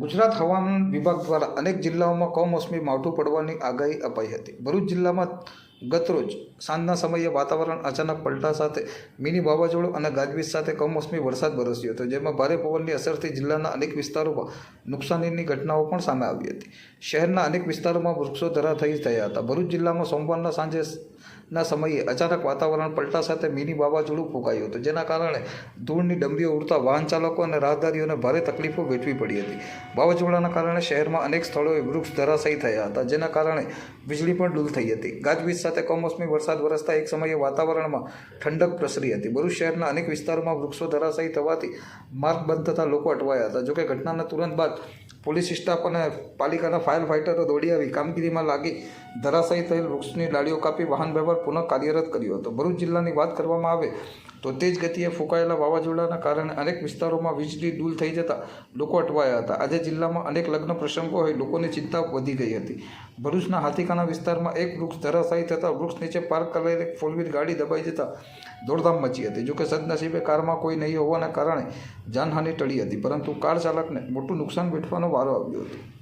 ગુજરાત હવામાન વિભાગ દ્વારા અનેક જિલ્લાઓમાં કમોસમી માવઠું પડવાની આગાહી અપાઈ હતી. ભરૂચ જિલ્લામાં ગતરોજ સાંજના સમયે વાતાવરણ અચાનક પલટા સાથે મિની વાવાઝોડું અને ગાજવીજ સાથે કમોસમી વરસાદ વરસ્યો હતો, જેમાં ભારે પવનની અસરથી જિલ્લાના અનેક વિસ્તારોમાં નુકસાનીની ઘટનાઓ પણ સામે આવી હતી. શહેરના અનેક વિસ્તારોમાં વૃક્ષો ધરા થઈ થયા હતા. ભરૂચ જિલ્લામાં સોમવારના સાંજે ના સમયે અચાનક વાતાવરણ પલટા સાથે મિની વાવાઝોડું ફૂંકાયું હતું, જેના કારણે ધૂળની ડંબીઓ ઉડતા વાહન ચાલકો અને રાહદારીઓને ભારે તકલીફો વેઠવી પડી હતી. વાવાઝોડાના કારણે શહેરમાં અનેક સ્થળોએ વૃક્ષ ધરાશાયી થયા હતા, જેના કારણે વીજળી પણ ડૂલ થઈ હતી. ગાજવીજ સાથે કમોસમી વરસાદ વરસતા એક સમયે વાતાવરણમાં ઠંડક પ્રસરી હતી. ભરૂચ શહેરના અનેક વિસ્તારોમાં વૃક્ષો ધરાશાયી થવાથી માર્ગ બંધ થતાં લોકો અટવાયા હતા. જોકે ઘટનાના તુરંત બાદ પોલીસ સ્ટાફ અને પાલિકાના ફાયર ફાઇટરો દોડી આવી. કામગીરીમાં લાગી ધરાશાયી થયેલ વૃક્ષની ડાળીઓ કાપી વાહન વ્યવહાર પુનઃ કાર્યરત કર્યો હતો. ભરૂચ જિલ્લાની વાત કરવામાં આવે તો તેજ ગતિએ ફૂંકાયેલા વાવાઝોડાના કારણે અનેક વિસ્તારોમાં વીજળી દૂર થઈ જતા લોકો અટવાયા હતા. આજે જિલ્લામાં અનેક લગ્ન પ્રસંગો હોય લોકોની ચિંતા વધી ગઈ હતી. ભરૂચના હાથીખાના વિસ્તારમાં એક વૃક્ષ ધરાશાયી થતાં વૃક્ષ નીચે પાર્ક કરેલી એક ફોર વ્હીલ ગાડી દબાઈ જતાં દોડધામ મચી હતી. જોકે સદનસીબે કારમાં કોઈ નહીં હોવાના કારણે જાનહાનિ ટળી હતી, પરંતુ કાર ચાલકને મોટું નુકસાન વેઠવાનો વારો આવ્યો હતો.